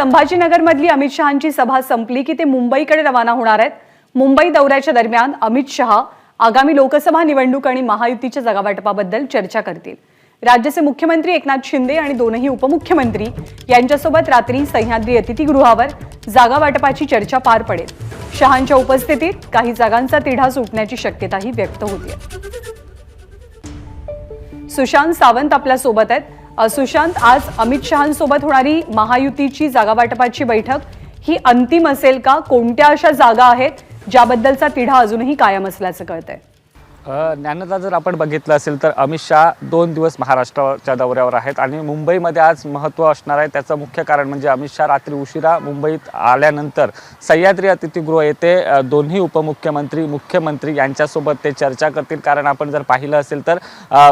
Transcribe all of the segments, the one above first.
संभाजीनगरमधली अमित शहांची सभा संपली की ते मुंबईकडे रवाना होणार आहेत. मुंबई दौऱ्याच्या दरम्यान अमित शहा आगामी लोकसभा निवडणूक आणि महायुतीच्या जागावाटपाबद्दल चर्चा करतील. राज्याचे मुख्यमंत्री एकनाथ शिंदे आणि दोनही उपमुख्यमंत्री यांच्यासोबत रात्री सह्याद्री अतिथीगृहावर जागावाटपाची चर्चा पार पडेल. शहांच्या उपस्थितीत काही जागांचा तिढा सुटण्याची शक्यताही व्यक्त होती सुशांत सावंत आपल्यासोबत आहेत. सुशांत आज अमित शहांसोबत होणारी महायुतीची जागावाटपाची बैठक ही अंतिम असेल का? कोणत्या अशा जागा आहेत? ज्याबद्दलचा तिढा अजूनही कायम असल्याचं कळतंय. ज्ञानदा जर आपण बघितलं असेल तर अमित शहा दोन दिवस महाराष्ट्राच्या दौऱ्यावर आहेत आणि मुंबईमध्ये आज महत्त्व असणार आहे. त्याचं मुख्य कारण म्हणजे अमित शहा रात्री उशिरा मुंबईत आल्यानंतर सह्याद्री अतिथीगृह येथे दोन्ही उपमुख्यमंत्री मुख्यमंत्री यांच्यासोबत ते चर्चा करतील. कारण आपण जर पाहिलं असेल तर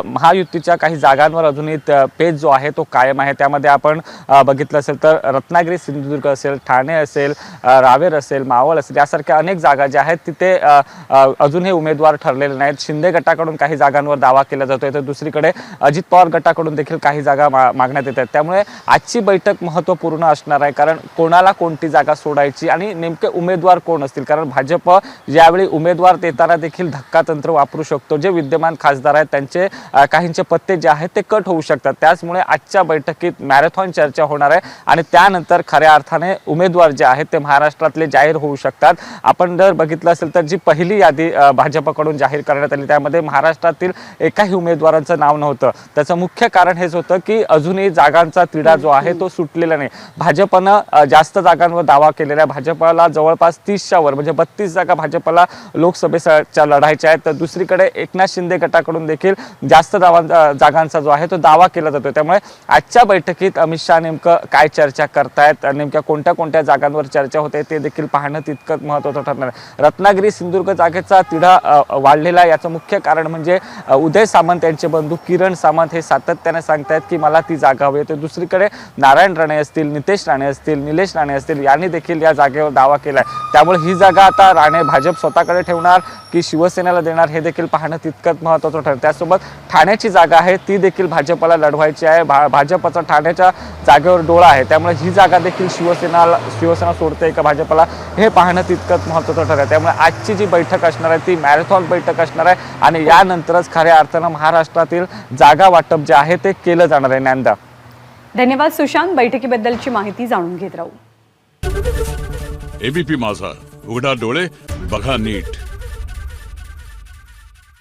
महायुतीच्या काही जागांवर अजूनही पेज जो आहे तो कायम आहे. त्यामध्ये आपण बघितलं असेल तर रत्नागिरी सिंधुदुर्ग असेल ठाणे असेल रावेर असेल मावळ असेल यासारख्या अनेक जागा ज्या आहेत तिथे अजूनही उमेदवार ठरलेले नाहीत. शिंदे गटाकडून काही जागांवर दावा केला जातोय. तर दुसरीकडे अजित पवार गटाकडून देखील काही जागा मा मागण्यात येत आहेत. त्यामुळे आजची बैठक महत्त्वपूर्ण असणार आहे. कारण कोणाला कोणती जागा सोडायची आणि नेमके उमेदवार कोण असतील? कारण भाजप ज्यावेळी उमेदवार देताना देखील धक्कातंत्र वापरू शकतो. जे विद्यमान खासदार आहेत त्यांचे काहींचे पत्ते जे आहेत ते कट होऊ शकतात. त्याचमुळे आजच्या बैठकीत मॅरेथॉन चर्चा होणार आहे आणि त्यानंतर खऱ्या अर्थाने उमेदवार जे आहेत ते महाराष्ट्रातले जाहीर होऊ शकतात. आपण जर बघितलं असेल तर जी पहिली यादी भाजपकडून जाहीर करण्यात आली. त्यामध्ये महाराष्ट्रातील एकाही उमेदवारांचं नाव नव्हतं. त्याचं मुख्य कारण हेच होतं की अजूनही जागांचा तिढा जो आहे तो सुटलेला नाही. भाजपनं जास्त जागांवर दावा केलेला आहे. भाजपला जवळपास तीसच्या वर म्हणजे बत्तीस जागा भाजपला लोकसभेच्या लढायच्या आहेत. तर दुसरीकडे एकनाथ शिंदे गटाकडून देखील जास्त दावा जागांचा जो आहे तो दावा केला जातो त्यामुळे आजच्या बैठकीत अमित शहा नेमकं काय चर्चा करतायत नेमक्या कोणत्या कोणत्या जागांवर चर्चा होते ते देखील पाहणं तितकंच महत्त्वाचं ठरणार आहे. रत्नागिरी सिंधुदुर्ग जागेचा तिढा वाढलेला आहे. याचं मुख्य कारण म्हणजे उदय सामंत यांचे बंधू किरण सामंत हे सातत्याने सांगतायत की मला ती जागा हवी आहे. तर दुसरीकडे नारायण राणे असतील नितेश राणे असतील निलेश राणे असतील यांनी देखील या जागेवर दावा केला आहे त्यामुळे ही जागा आता राणे भाजप स्वतःकडे ठेवणार की शिवसेनेला देणार हे देखील पाहणं तितकंच महत्त्वाचं ठरतं. त्यासोबत ठाण्याची जागा आहे ती देखील भाजपला लढवायची आहे. भा भाजपचा ठाण्याच्या जागेवर डोळा आहे. त्यामुळे ही जागा देखील शिवसेनाला शिवसेना सोडते का भाजपला हे पाहणं तितकंच महत्त्वाचं ठरतं. त्यामुळे आजची जी बैठक असणार आहे ती मॅरेथॉन बैठक असणार आहे. आणि यानंतरच खऱ्या अर्थानं महाराष्ट्रातील जागा वाटप जे आहे ते केलं जाणार आहे. ज्ञानदा धन्यवाद सुशांत. बैठकीबद्दलची माहिती जाणून घेत राहू. एबीपी माझा. उघडा डोळे बघा नीट.